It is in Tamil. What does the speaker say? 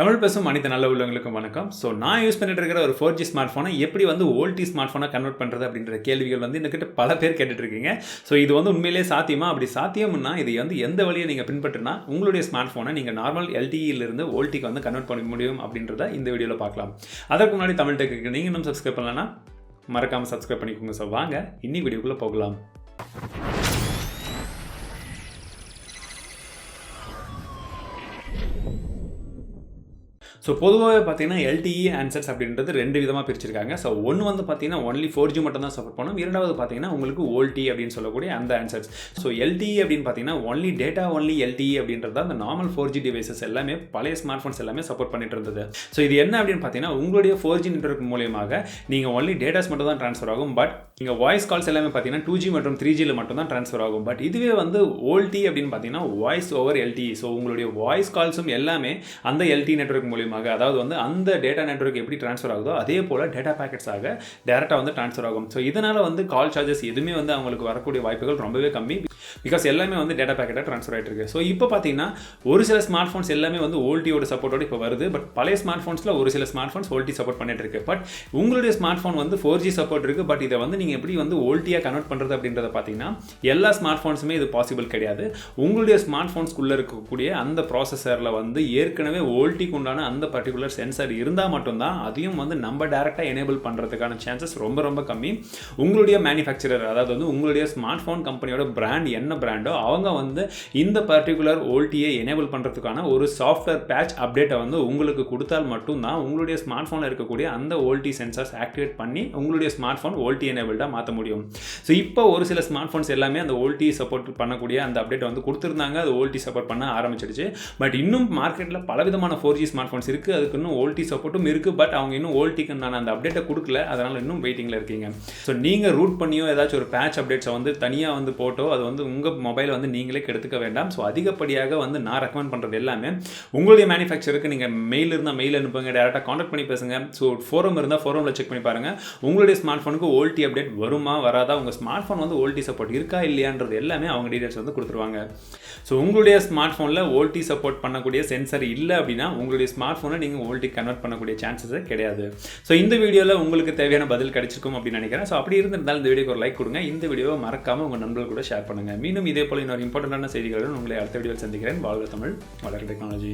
தமிழ் பேசும் மனித நல்ல உள்ளவங்களுக்கும் வணக்கம். ஸோ நான் யூஸ் பண்ணிட்டு இருக்கிற ஒரு ஃபோர் ஜி ஸ்மார்ட் ஃபோனை எப்படி வந்து ஓல்டி ஸ்மார்ட் ஃபோனை கன்வெர்ட் பண்ணுறது அப்படின்ற கேள்விகள் வந்து என்கிட்ட பல பேர் கேட்டுட்ருக்கீங்க. ஸோ இது வந்து உண்மையிலேயே சாத்தியமா? அப்படி சாத்தியம்னா இது வந்து எந்த வழியை நீங்கள் பின்பற்றினா உங்களுடைய ஸ்மார்ட் ஃபோனை நீங்கள் நார்மல் எல்டிஇலிருந்து ஓல்டிக்கு வந்து கன்வெர்ட் பண்ண முடியும் அப்படின்றத இந்த வீடியோவில் பார்க்கலாம். அதற்கு முன்னாடி தமிழ் டெக்கு நீங்கள் இன்னும் சப்ஸ்கிரைப் பண்ணலன்னா மறக்காமல் சப்ஸ்கிரைப் பண்ணிக்கோங்க. ஸோ வாங்க இன்னி வீடியோக்குள்ளே போகலாம். ஸோ பொதுவாகவே பார்த்தீங்கன்னா எல்டிஇ ஆன்சர்ஸ் அப்படின்றது ரெண்டு விதமாக பிரிச்சிருக்காங்க. ஸோ ஒன்று வந்து பார்த்தீங்கன்னா ஒன்லி ஃபோர் ஜி மட்டும் தான் சப்போர்ட் பண்ணும். இரண்டாவது பார்த்தீங்கன்னா உங்களுக்கு ஓல்டி அப்படின்னு சொல்லக்கூடிய அந்த ஆன்சர்ஸ் ஸோ எல்டிஇ அப்படின்னு பார்த்தீங்கன்னா ஒன்லி டேட்டா ஒன்லி எல்டிஇ அப்படின்றது அந்த நார்மல் ஃபோர் ஜி டிவைசஸ் எல்லாமே பழைய ஸ்மார்ட் ஃபோன்ஸ் எல்லாமே சப்போர்ட் பண்ணிட்டு இருந்தது. ஸோ இது என்ன அப்படின்னு பார்த்தீங்கன்னா உங்களுடைய ஃபோர் ஜி நெட்ஒர்க் மூலியமாக நீங்கள் ஒன்லி டேட்டாஸ் மட்டும் தான் ட்ரான்ஸ்ஃபர் ஆகும். பட் இங்கே வாய்ஸ் கால்ஸ் எல்லாமே பார்த்தீங்கன்னா டூ ஜி மற்றும் த்ரீ ஜியில் மட்டும் தான் ட்ரான்ஸ்ஃபர் ஆகும். பட் இதுவே வந்து ஓல்டி அப்படின்னு பார்த்தீங்கன்னா வாய்ஸ் ஓவர் எல்டிஇ ஸோ உங்களுடைய வாய்ஸ் கால்ஸும் எல்லாமே அந்த எல்டி நெட்ஒர்க் மூலியமாக அதாவது வந்து அந்த டேட்டா நெட்ஒர்க் எப்படி ட்ரான்ஸ்ஃபர் ஆகுதோ அதே போல் டேட்டா பேக்கெட்ஸாக டேரெக்டாக வந்து ட்ரான்ஸ்ஃபர் ஆகும். ஸோ இதனால் வந்து கால் சார்ஜஸ் எதுவுமே வந்து அவங்களுக்கு வரக்கூடிய வாய்ப்புகள் ரொம்பவே கம்மி. பிகாஸ் எல்லாமே வந்து டேட்டா பேக்கெட்டாக ட்ரான்ஸ்ஃபர் ஆகிட்டு இருக்கு ஸோ இப்போ பார்த்தீங்கன்னா ஒரு சில ஸ்மார்ட் ஃபோன்ஸ் எல்லாமே வந்து ஓல்டியோட சப்போர்ட்டோட இப்போ வருது. பட் பழைய ஸ்மார்ட் ஃபோன்ஸில் ஒரு சில ஸ்மார்ட் ஃபோன்ஸ் ஓல்டி சப்போர்ட் பண்ணிட்டு இருக்கு பட் உங்களுடைய ஸ்மார்ட் ஃபோன் வந்து ஃபோர் ஜி சப்போர்ட் இருக்குது பட் இதை வந்து நீங்கள் எப்படி வந்து ஓல்டியாக கன்வெர்ட் பண்ணுறது அப்படின்றத பார்த்தீங்கன்னா எல்லா ஸ்மார்ட் ஃபோன்ஸுமே இது பாசிபிள் கிடையாது. உங்களுடைய ஸ்மார்ட் ஃபோன்ஸ்குள்ளே இருக்கக்கூடிய அந்த ப்ராசஸரில் வந்து ஏற்கனவே ஓல்டிக்கு உண்டான அந்த பர்டிகுலர் சென்சர் இருந்தால் மட்டும்தான் அதையும் வந்து நம்ம டேரெக்டாக எனேபிள் பண்ணுறதுக்கான சான்சஸ் ரொம்ப ரொம்ப கம்மி. உங்களுடைய மேனுஃபேக்சரர் அதாவது வந்து உங்களுடைய ஸ்மார்ட் ஃபோன் கம்பெனியோட பிராண்ட் என்ன பிராண்டோ அவங்க வந்து இந்த பர்டிகுலர் ஓல்டியை எனேபிள் பண்ணுறதுக்கான ஒரு சாஃப்ட்வேர் பேட்ச் அப்டேட்டை வந்து உங்களுக்கு கொடுத்தால் மட்டும்தான் உங்களுடைய ஸ்மார்ட் ஃபோனில் இருக்கக்கூடிய அந்த ஓல்டி சென்சார்ஸ் ஆக்டிவேட் பண்ணி உங்களுடைய ஸ்மார்ட் ஃபோன் ஓல்டி எனேபிள்டாக மாற்ற முடியும். ஸோ இப்போ ஒரு சில ஸ்மார்ட் ஃபோன்ஸ் எல்லாமே அந்த ஓல்டி சப்போர்ட் பண்ணக்கூடிய அந்த அப்டேட் வந்து கொடுத்துருந்தாங்க. அது ஓல்டி சப்போர்ட் பண்ண ஆரம்பிச்சிடுச்சு. பட் இன்னும் மார்க்கெட்டில் பலவிதமான ஃபோர் ஜி ஸ்மார்ட் ஃபோன்ஸ் இருக்குது அதுக்கு இன்னும் ஓல்டி சப்போர்ட்டும் இருக்குது பட் அவங்க இன்னும் ஓல்டிக்கு நான் அந்த அப்டேட்டை கொடுக்கல. அதனால் இன்னும் வெயிட்டிங்கில் இருக்கீங்க. ஸோ நீங்கள் ரூட் பண்ணியோ ஏதாச்சும் ஒரு பேட்ச் அப்டேட்ஸை வந்து தனியாக வந்து போட்டோ அது வந்து உங்கள் மொபைல் வந்து நீங்களே கெடுத்துக்க வேண்டாம். ஸோ அதிகப்படியாக வந்து நான் ரெக்கமெண்ட் பண்ணுறது எல்லாமே உங்களுடைய மேனுஃபேக்சருக்கு நீங்கள் மெயில் இருந்தால் மெயில் அனுப்புங்க டேரெக்டாக காண்டாக்ட் பண்ணி பேசுங்க. ஸோ ஃபோரம் இருந்தால் ஃபோரமில் செக் பண்ணி பாருங்கள் உங்களுடைய ஸ்மார்ட் ஃபோனுக்கு ஓல்டி அப்டேட் வருமா வராதா உங்கள் ஸ்மார்ட் ஃபோன் வந்து ஓல்டி சப்போர்ட் இருக்கா இல்லையான்றது எல்லாமே அவங்க டீடைல்ஸ் வந்து கொடுத்துருவாங்க. ஸோ உங்களுடைய ஸ்மார்ட் ஃபோனில் ஓல்டி சப்போர்ட் பண்ணக்கூடிய சென்சர் இல்லை அப்படின்னா உங்களுடைய ஸ்மார்ட் ஃபோனை நீங்கள் ஓல்டி கன்வெர்ட் பண்ணக்கூடிய சான்சஸே கிடையாது. ஸோ இந்த வீடியோவில் உங்களுக்கு தேவையான பதில் கிடைச்சிருக்கும் அப்படின்னு நினைக்கிறேன். ஸோ அப்படி இருந்திருந்தாலும் இந்த வீடியோக்கு ஒரு லைக் கொடுங்க. இந்த வீடியோவை மறக்காமல் உங்கள் நண்பர்கள் கூட ஷேர் பண்ணுங்கள் மீண்டும் இதே போல் இன்னொரு இம்பார்ட்டண்டான செய்திகளுடன் உங்களை அடுத்த வீடியோவில் சந்திக்கிறேன். வாழ்க தமிழ் வளர டெக்னாலஜி.